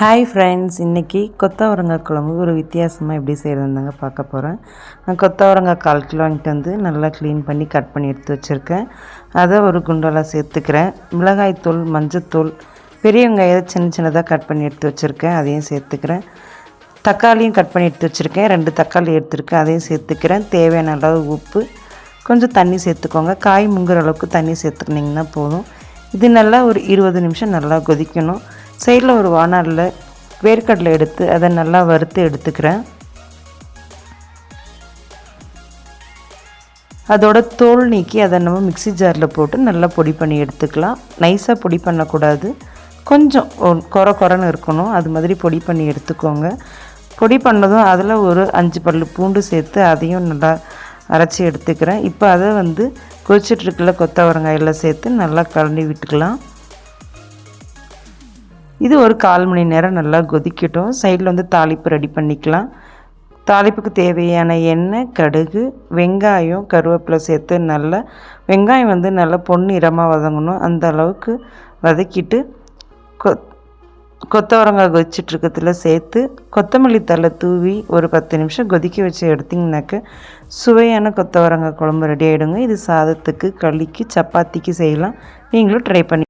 Hi friends இன்றைக்கி கொத்தவரங்காய் குழம்பு ஒரு வித்தியாசமாக எப்படி செய்கிறதுந்தாங்க பார்க்க போகிறேன் நான் கொத்தவரங்காய் கால் கிலோ வாங்கிட்டு வந்து நல்லா க்ளீன் பண்ணி கட் பண்ணி எடுத்து வச்சுருக்கேன். அதை ஒரு குண்டலாக சேர்த்துக்கிறேன். மிளகாய்த்தூள் மஞ்சத்தூள் பெரிய வெங்காயத்தை சின்ன சின்னதாக கட் பண்ணி எடுத்து வச்சுருக்கேன். அதையும் சேர்த்துக்கிறேன். தக்காளியும் கட் பண்ணி எடுத்து வச்சுருக்கேன். ரெண்டு தக்காளி எடுத்துருக்கேன். அதையும் சேர்த்துக்கிறேன். தேவையான அளவு உப்பு. கொஞ்சம் தண்ணி சேர்த்துக்கோங்க. காய் முங்குற அளவுக்கு தண்ணி சேர்த்துக்கினிங்கன்னா போதும். இது நல்லா ஒரு இருபது நிமிஷம் நல்லா கொதிக்கணும். சைடில் ஒரு வானலில் வேர்க்கடலை எடுத்து அதை நல்லா வறுத்து எடுத்துக்கிறேன். அதோட தோல் நீக்கி அதை நம்ம மிக்ஸி ஜாரில் போட்டு நல்லா பொடி பண்ணி எடுத்துக்கலாம். நைஸாக பொடி பண்ணக்கூடாது. கொஞ்சம் குறை கொர கொரன்னு இருக்கணும். அது மாதிரி பொடி பண்ணி எடுத்துக்கோங்க. பொடி பண்ணதும் அதில் ஒரு அஞ்சு பல் பூண்டு சேர்த்து அதையும் நல்லா அரைச்சி எடுத்துக்கிறேன். இப்போ அதை வந்து கொதிச்சிட்ருக்குள்ள கொத்தவரங்காயில் சேர்த்து நல்லா கலண்டி விட்டுக்கலாம். இது ஒரு கால் மணி நேரம் நல்லா கொதிக்கட்டும். சைடில் வந்து தாளிப்பு ரெடி பண்ணிக்கலாம். தாளிப்புக்கு தேவையான எண்ணெய் கடுகு வெங்காயம் கருவேப்பிலை சேர்த்து நல்லா வெங்காயம் வந்து நல்லா பொன்னிறமாக வதங்கணும். அந்த அளவுக்கு வதக்கிட்டு கொ கொத்தவரங்காய் கொதிச்சிட்ருக்கத்தில் சேர்த்து கொத்தமல்லி தழை தூவி ஒரு பத்து நிமிஷம் கொதிக்க வச்சு எடுத்திங்கனாக்க சுவையான கொத்தவரங்காய் குழம்பு ரெடி ஆகிடுங்க இது சாதத்துக்கு களிக்கு சப்பாத்திக்கு செய்யலாம். நீங்களும் ட்ரை பண்ணி